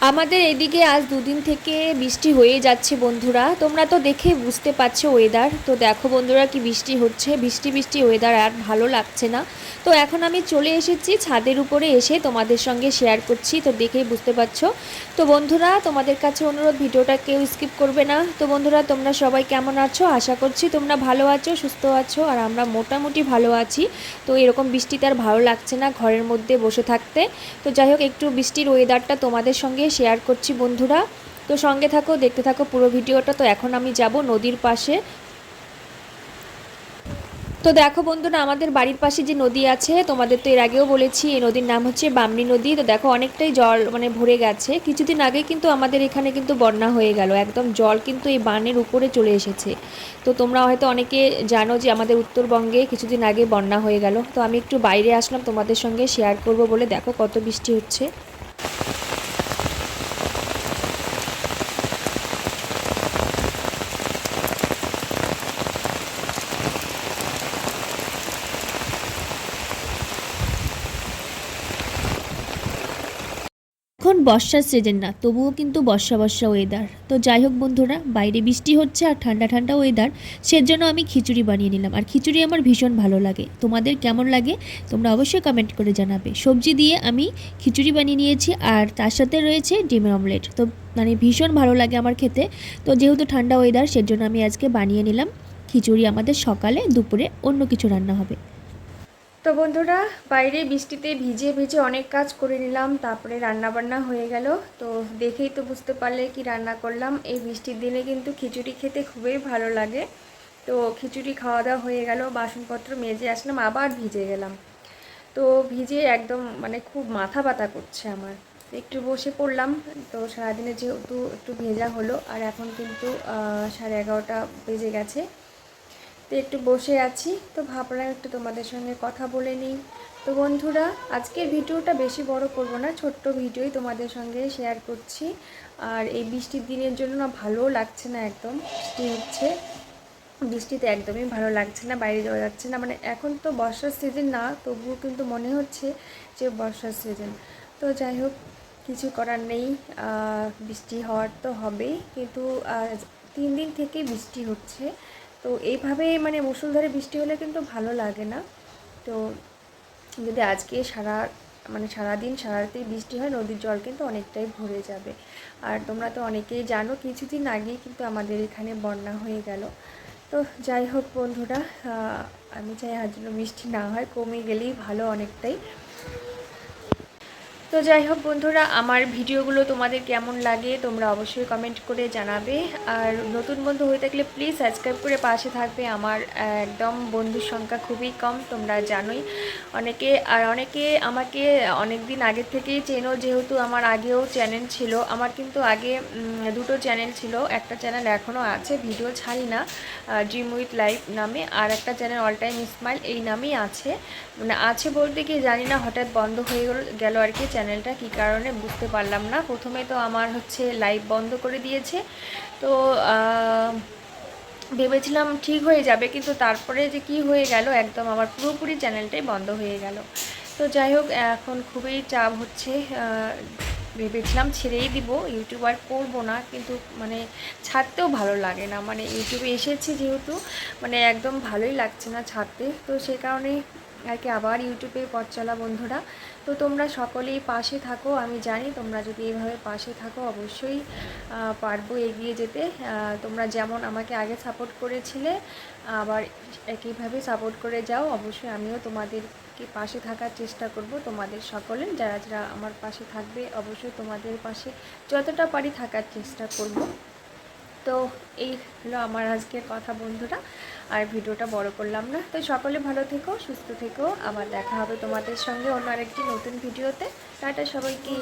আমাদের এদিকে আজ দুদিন থেকে বৃষ্টি হয়ে যাচ্ছে বন্ধুরা। তোমরা তো দেখে বুঝতে পারছ ওয়েদার তো দেখো বন্ধুরা কি বৃষ্টি হচ্ছে। বৃষ্টি বৃষ্টি ওয়েদার আর ভালো লাগছে না। তো এখন আমি চলে এসেছি ছাদের উপরে এসে তোমাদের সঙ্গে শেয়ার করছি। তো দেখেই বুঝতে পারছ। তো বন্ধুরা, তোমাদের কাছে অনুরোধ, ভিডিওটা কেউ স্কিপ করবে না। তো বন্ধুরা, তোমরা সবাই কেমন আছো? আশা করছি তোমরা ভালো আছো, সুস্থ আছো, আর আমরা মোটামুটি ভালো আছি। তো এরকম বৃষ্টিতে আর ভালো লাগছে না ঘরের মধ্যে বসে থাকতে। তো যাই হোক, একটু বৃষ্টির ওয়েদারটা তোমাদের সঙ্গে শেয়ার করছি বন্ধুরা। তো সঙ্গে থাকো, দেখতে থাকো পুরো ভিডিওটা। তো এখন আমি যাব নদীর পাশে। তো দেখো বন্ধুরা, আমাদের বাড়ির পাশে যে নদী আছে, তোমাদের তো এর আগেও বলেছি, এই নদীর নাম হচ্ছে বামনি নদী। তো দেখো, অনেকটাই জল মানে ভরে গেছে। কিছুদিন আগে কিন্তু আমাদের এখানে কিন্তু বন্যা হয়ে গেল। একদম জল কিন্তু এই বানের উপরে চলে এসেছে। তো তোমরা হয়তো অনেকে জানো যে আমাদের উত্তরবঙ্গে কিছুদিন আগে বন্যা হয়ে গেল। তো আমি একটু বাইরে আসলাম, তোমাদের সঙ্গে শেয়ার করব বলে। দেখো, কত বৃষ্টি হচ্ছে। এখন বর্ষার সিজন না, তবুও কিন্তু বর্ষা বর্ষা ওয়েদার তো যাই হোক বন্ধুরা, বাইরে বৃষ্টি হচ্ছে আর ঠান্ডা ঠান্ডা ওয়েদার সেজন্য আমি খিচুড়ি বানিয়ে নিলাম। আর খিচুড়ি আমার ভীষণ ভালো লাগে। তোমাদের কেমন লাগে, তোমরা অবশ্যই কমেন্ট করে জানাবে। সবজি দিয়ে আমি খিচুড়ি বানিয়ে নিয়েছি আর তার সাথে রয়েছে ডিমের অমলেট তো মানে ভীষণ ভালো লাগে আমার খেতে। তো যেহেতু ঠান্ডা ওয়েদার সেজন্য আমি আজকে বানিয়ে নিলাম খিচুড়ি আমাদের সকালে, দুপুরে অন্য কিছু রান্না হবে। তো বন্ধুরা, বাইরে বৃষ্টিতে ভিজে ভিজে অনেক কাজ করে নিলাম, তারপরে রান্না বান্না হয়ে গেল। তো দেখেই তো বুঝতে পারলে কি রান্না করলাম। এই বৃষ্টির দিনে কিন্তু খিচুড়ি খেতে খুবই ভালো লাগে। তো খিচুড়ি খাওয়া দাওয়া হয়ে গেল, বাসনপত্র মেজে আসলাম, আবার ভিজে গেলাম। তো ভিজে একদম মানে খুব মাথা ব্যথা করছে আমার। একটু বসে পড়লাম, তো সারাদিনে যেহেতু একটু ভেজা হলো, আর এখন কিন্তু সাড়ে এগারোটা বেজে গেছে। তো একটু বসে আছি। তো ভাবলাম একটু তোমাদের সঙ্গে কথা বলে নিই। তো বন্ধুরা, আজকের ভিডিওটা বেশি বড় করব না, ছোট্ট ভিডিওই তোমাদের সঙ্গে শেয়ার করছি। আর এই বৃষ্টির দিনের জন্য না ভালো লাগছে না একদম, বৃষ্টি হচ্ছে। বৃষ্টিতে একদমই ভালো লাগছে না, বাইরে যাওয়া যাচ্ছে না। মানে এখন তো বর্ষার সিজন না, তবুও কিন্তু মনে হচ্ছে যে বর্ষার সিজন তো যাই হোক, কিছু করার নেই বৃষ্টি হওয়ার তো হবেই। কিন্তু তিন দিন থেকেই বৃষ্টি হচ্ছে। তো এইভাবে মানে মুসুলধারে বৃষ্টি হলে কিন্তু ভালো লাগে না। তো যদি আজকে সারা মানে সারাদিন সারাতেই বৃষ্টি হয়, নদীর জল কিন্তু অনেকটাই ভরে যাবে। আর তোমরা তো অনেকেই জানো, কিছুদিন আগেই কিন্তু আমাদের এখানে বন্যা হয়ে গেল। তো যাই হোক বন্ধুরা আমি চাই আজ যেন বৃষ্টি না হয়, কমে গেলেই ভালো অনেকটাই। তো যাই হোক বন্ধুরা, আমার ভিডিওগুলো তোমাদের কেমন লাগে তোমরা অবশ্যই কমেন্ট করে জানাবে। আর নতুন বন্ধু হয়ে থাকলে প্লিজ সাবস্ক্রাইব করে পাশে থাকবে। আমার একদম বন্ধুর সংখ্যা খুবই কম, তোমরা জানোই। অনেকে, আর অনেকে আমাকে অনেক দিন আগে থেকেই চেনো, যেহেতু আমার আগেও চ্যানেল ছিল। আমার কিন্তু আগে দুটো চ্যানেল ছিল। একটা চ্যানেল এখনও আছে, ভিডিও ছাড়ি না ড্রিম উইথ লাইফ নামে। আর একটা চ্যানেল অল টাইম স্মাইল এই নামেই আছে। মানে আছে বলতে কি জানি না, হঠাৎ বন্ধ হয়ে গেল আর কি চ্যানেলটা কী কারণে বুঝতে পারলাম না। প্রথমে তো আমার হচ্ছে লাইভ বন্ধ করে দিয়েছে। তো ভেবেছিলাম ঠিক হয়ে যাবে, কিন্তু তারপরে যে কি হয়ে গেল, একদম আমার পুরোপুরি চ্যানেলটাই বন্ধ হয়ে গেল। তো যাই হোক, এখন খুবই চাপ হচ্ছে। ভেবেছিলাম ছেড়েই দিব ইউটিউব আর করব না, কিন্তু মানে ছাড়তেও ভালো লাগে না। মানে ইউটিউবে এসেছি যেহেতু মানে একদম ভালোই লাগছে না ছাড়তে। তো সেই কারণে আর কি আবার ইউটিউবে পথ চলা বন্ধুরা। তো তোমরা সকলেই পাশে থাকো, আমি জানি তোমরা যদি এইভাবে পাশে থাকো অবশ্যই পারব এগিয়ে যেতে। তোমরা যেমন আমাকে আগে সাপোর্ট করেছিলে, আবার একইভাবে সাপোর্ট করে যাও। অবশ্যই আমিও তোমাদেরকে পাশে থাকার চেষ্টা করব। তোমাদের সকলে যারা যারা আমার পাশে থাকবে, অবশ্যই তোমাদের পাশে যতটা পারি থাকার চেষ্টা করব। তো এই হলো আমার আজকের কথা বন্ধুরা। আর ভিডিওটা বড় করলাম না। তো সকলে ভালো থেকো, সুস্থ থেকো। আবার দেখা হবে তোমাদের সঙ্গে অন্য আরেকটি নতুন ভিডিওতে। টাটা সবাইকে।